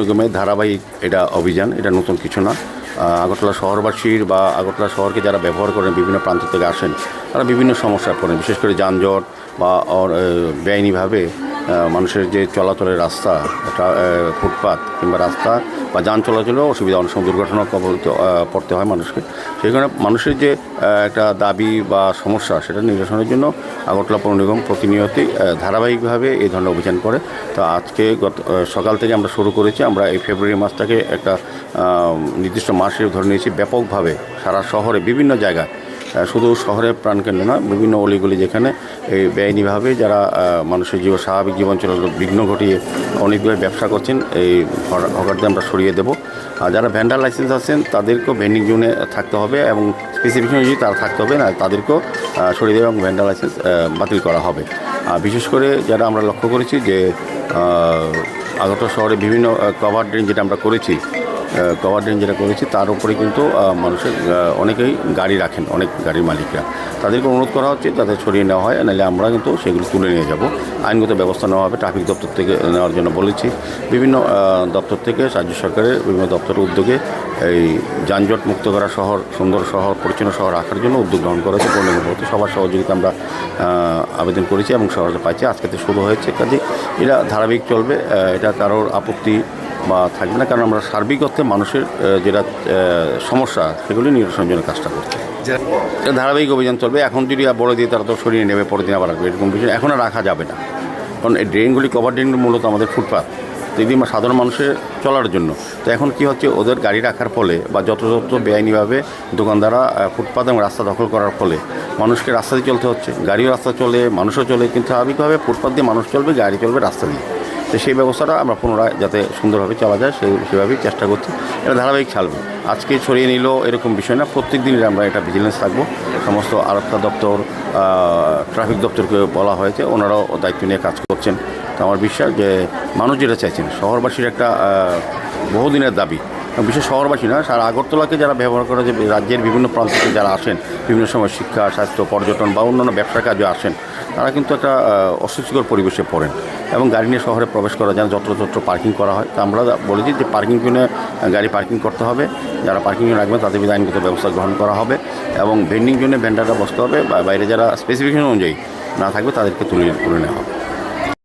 নিগমের ধারাবাহিক এটা অভিযান, এটা নতুন কিছু না। আগরতলা শহরবাসীর বা আগরতলা শহরকে যারা ব্যবহার করেন, বিভিন্ন প্রান্ত থেকে আসেন তারা বিভিন্ন সমস্যায় পড়েন, বিশেষ করে যানজট বা বেআইনিভাবে মানুষের যে চলাচলের রাস্তা ফুটপাত কিংবা রাস্তা বা যান চলাচলেও অসুবিধা, অনেক সময় দুর্ঘটনা কবলিত পড়তে হয় মানুষকে। সেই কারণে মানুষের যে একটা দাবি বা সমস্যা, সেটা নিরসনের জন্য আগরতলা পৌর নিগম প্রতিনিয়তই ধারাবাহিকভাবে এই ধরনের অভিযান করে। তো আজকে গত সকাল থেকে আমরা শুরু করেছি, আমরা এই ফেব্রুয়ারি মাসটাকে একটা নির্দিষ্ট মাস ধরে নিয়েছি, ব্যাপকভাবে সারা শহরে, বিভিন্ন জায়গায় শুধু শহরের প্রাণকেন্দ্র নয়, বিভিন্ন অলিগলি যেখানে এই বেআইনিভাবে যারা মানুষের জীবন স্বাভাবিক জীবন বিঘ্ন ঘটিয়ে অনেকগুলো ব্যবসা করছেন, এই হকারদের আমরা সরিয়ে দেবো। আর যারা ভ্যান্ডার লাইসেন্স আছেন, তাদেরকেও ভেন্ডিং জোনে থাকতে হবে এবং স্পেসিফিকেশন অনুযায়ী তারা থাকতে হবে, না, তাদেরকেও সরিয়ে দেবে এবং ভ্যান্ডার লাইসেন্স বাতিল করা হবে। আর বিশেষ করে যারা আমরা লক্ষ্য করেছি যে আগরতলা শহরে বিভিন্ন কভার ড্রেন যেটা আমরা করেছি কভার ড্রেন যেটা করেছি, তার উপরে কিন্তু মানুষের অনেকেই গাড়ি রাখেন, অনেক গাড়ির মালিকরা। তাদেরকে অনুরোধ করা হচ্ছে তাদের সরিয়ে নেওয়া হয়, নাহলে আমরা কিন্তু সেগুলো তুলে নিয়ে যাব। আইনগত ব্যবস্থা নেওয়া হবে, ট্রাফিক দপ্তর থেকে নেওয়ার জন্য বলেছি। বিভিন্ন দপ্তর থেকে, রাজ্য সরকারের বিভিন্ন দপ্তরের উদ্যোগে এই যানজট মুক্ত করা শহর, সুন্দর শহর, পরিচ্ছন্ন শহর রাখার জন্য উদ্যোগ গ্রহণ করেছে পূর্ণিমাবতী সবার সহযোগিতা আমরা আবেদন করেছি এবং সহজে পাইছি। আজকে শুরু হয়েছে। কাজে এটা ধারাবাহিক চলবে এটা কারোর আপত্তি বা থাকবে না কারণ আমরা সার্বিক অর্থে মানুষের যেটা সমস্যা সেগুলি নিরসনের জন্য কাজটা করছি ধারাবাহিক অভিযান চলবে এখন যদি বড় দিয়ে তারা তো সরিয়ে নেবে পরের দিন আবার আসবে এরকম বিষয়। এখন আর রাখা যাবে না। কারণ এই ড্রেনগুলি কভার ড্রেনগুলি মূলত আমাদের ফুটপাথ তো এগুলি সাধারণ মানুষের চলার জন্য। তো এখন কি হচ্ছে ওদের গাড়ি রাখার ফলে বা যত বেআইনিভাবে দোকানদাররা আহ, ফুটপাথ এবং রাস্তা দখল করার ফলে মানুষকে রাস্তা দিয়ে চলতে হচ্ছে। গাড়িও রাস্তা চলে মানুষও চলে কিন্তু স্বাভাবিকভাবে ফুটপাথ দিয়ে মানুষ চলবে গাড়ি চলবে রাস্তা দিয়ে। তো সেই ব্যবস্থাটা আমরা পুনরায় যাতে সুন্দরভাবে চলা যায় সেই সেভাবেই চেষ্টা করছি। এটা ধারাবাহিক চালবে আজকে ছড়িয়ে নিল এরকম বিষয় না প্রত্যেক দিনই আমরা এটা ভিজিলেন্স থাকব সমস্ত আরক্ষা দপ্তর ট্রাফিক দপ্তরকে বলা হয়েছে, ওনারাও দায়িত্ব নিয়ে কাজ করছেন। তো আমার বিশ্বাস যে মানুষ যেটা চাইছেন, শহরবাসীর একটা বহুদিনের দাবি। বিশেষ শহরবাসী না সারা আগরতলাকে যারা ব্যবহার করে যে রাজ্যের বিভিন্ন প্রান্ত থেকে যারা আসেন, বিভিন্ন সময় শিক্ষা, স্বাস্থ্য, পর্যটন বা অন্যান্য ব্যবসার কাজে আসেন তারা কিন্তু একটা অস্বস্তিকর পরিবেশে পড়েন এবং গাড়ি নিয়ে শহরে প্রবেশ করা যায় যত্রতত্র পার্কিং করা হয়। তা আমরা বলেছি যে পার্কিং কিনে গাড়ি পার্কিং করতে হবে। যারা পার্কিং রাখবেন তাদের বিধে আইনগত ব্যবস্থা গ্রহণ করা হবে এবং ভেন্ডিং জন্য ভেন্ডাররা বসতে হবে বা বাইরে যারা স্পেসিফিকেশন অনুযায়ী না থাকবে তাদেরকে তুলে তুলে নেওয়া হবে।